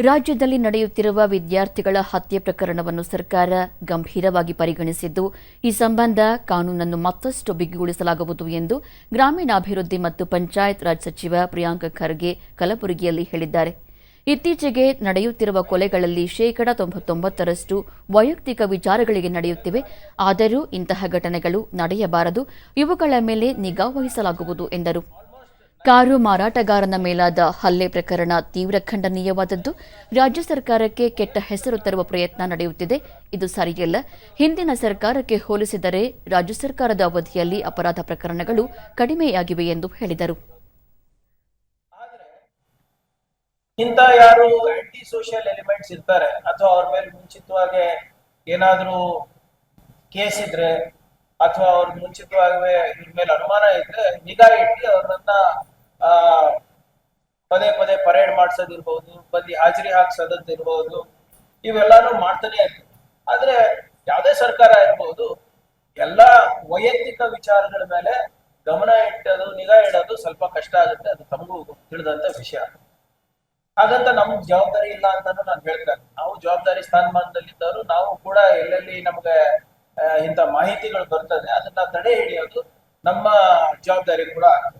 ರಾಜ್ಯದಲ್ಲಿ ನಡೆಯುತ್ತಿರುವ ವಿದ್ಯಾರ್ಥಿಗಳ ಹತ್ಯೆ ಪ್ರಕರಣವನ್ನು ಸರ್ಕಾರ ಗಂಭೀರವಾಗಿ ಪರಿಗಣಿಸಿದ್ದು, ಈ ಸಂಬಂಧ ಕಾನೂನನ್ನು ಮತ್ತಷ್ಟು ಬಿಗಿಗೊಳಿಸಲಾಗುವುದು ಎಂದು ಗ್ರಾಮೀಣಾಭಿವೃದ್ಧಿ ಮತ್ತು ಪಂಚಾಯತ್ ರಾಜ್ ಸಚಿವ ಪ್ರಿಯಾಂಕ ಖರ್ಗೆ ಕಲಬುರಗಿಯಲ್ಲಿ ಹೇಳಿದ್ದಾರೆ. ಇತ್ತೀಚೆಗೆ ನಡೆಯುತ್ತಿರುವ ಕೊಲೆಗಳಲ್ಲಿ ಶೇಕಡಾ ತೊಂಬತ್ತೊಂಬತ್ತರಷ್ಟು ವೈಯಕ್ತಿಕ ವಿಚಾರಗಳಿಗೆ ನಡೆಯುತ್ತಿವೆ. ಆದರೂ ಇಂತಹ ಘಟನೆಗಳು ನಡೆಯಬಾರದು. ಇವುಗಳ ಮೇಲೆ ನಿಗಾ ವಹಿಸಲಾಗುವುದು ಎಂದರು. ಕಾರು ಮಾರಾಟಗಾರನ ಮೇಲಾದ ಹಲ್ಲೆ ಪ್ರಕರಣ ತೀವ್ರ ಖಂಡನೀಯವಾದದ್ದು. ರಾಜ್ಯ ಸರ್ಕಾರಕ್ಕೆ ಕೆಟ್ಟ ಹೆಸರು ತರುವ ಪ್ರಯತ್ನ ನಡೆಯುತ್ತಿದೆ. ಇದು ಸರಿಯಲ್ಲ. ಹಿಂದಿನ ಸರ್ಕಾರಕ್ಕೆ ಹೋಲಿಸಿದರೆ ರಾಜ್ಯ ಸರ್ಕಾರದ ಅವಧಿಯಲ್ಲಿ ಅಪರಾಧ ಪ್ರಕರಣಗಳು ಕಡಿಮೆಯಾಗಿವೆ ಎಂದು ಹೇಳಿದರು. ಇಂಥ ಯಾರು ಆಂಟಿ ಸೋಷಿಯಲ್ ಎಲಿಮೆಂಟ್ಸ್ ಇರ್ತಾರೆ, ಅಥವಾ ಅವ್ರ ಮೇಲೆ ಮುಂಚಿತವಾಗಿ ಏನಾದರೂ ಕೇಸ್ ಇದ್ರೆ, ಅಥವಾ ಅವ್ರ ಮುಂಚಿತವಾಗಿ ಇವ್ರ ಮೇಲೆ ಅನುಮಾನ ಇದ್ರೆ, ನಿಗಾ ಇಟ್ಟು ಅವ್ರನ್ನ ಪರೇಡ್ ಮಾಡ್ಸೋದಿರ್ಬೋದು ಬಂದು ಹಾಜರಿ ಹಾಕ್ಸೋದಿರ್ಬಹುದು ಇವೆಲ್ಲಾನು ಮಾಡ್ತಾನೆ ಇರ್ತದೆ ಆದ್ರೆ ಯಾವುದೇ ಸರ್ಕಾರ ಇರ್ಬೋದು, ಎಲ್ಲಾ ವೈಯಕ್ತಿಕ ವಿಚಾರಗಳ ಮೇಲೆ ಗಮನ ಇಟ್ಟದು, ನಿಗಾ ಇಡೋದು ಸ್ವಲ್ಪ ಕಷ್ಟ ಆಗುತ್ತೆ. ಅದು ತಮಗೂ ತಿಳಿದಂತ ವಿಷಯ. ಹಾಗಂತ ನಮ್ ಜವಾಬ್ದಾರಿ ಇಲ್ಲ ಅಂತಾನು ನಾನು ಹೇಳ್ತೇನೆ. ನಾವು ಜವಾಬ್ದಾರಿ ಸ್ಥಾನಮಾನದಲ್ಲಿದ್ದವರು, ನಾವು ಕೂಡ ಎಲ್ಲೆಲ್ಲಿ ನಮ್ಗೆ ಇಂಥ ಮಾಹಿತಿಗಳು ಬರ್ತದೆ, ಅದನ್ನ ತಡೆ ಹಿಡಿಯೋದು ನಮ್ಮ ಜವಾಬ್ದಾರಿ ಕೂಡ ಆಗ್ತದೆ.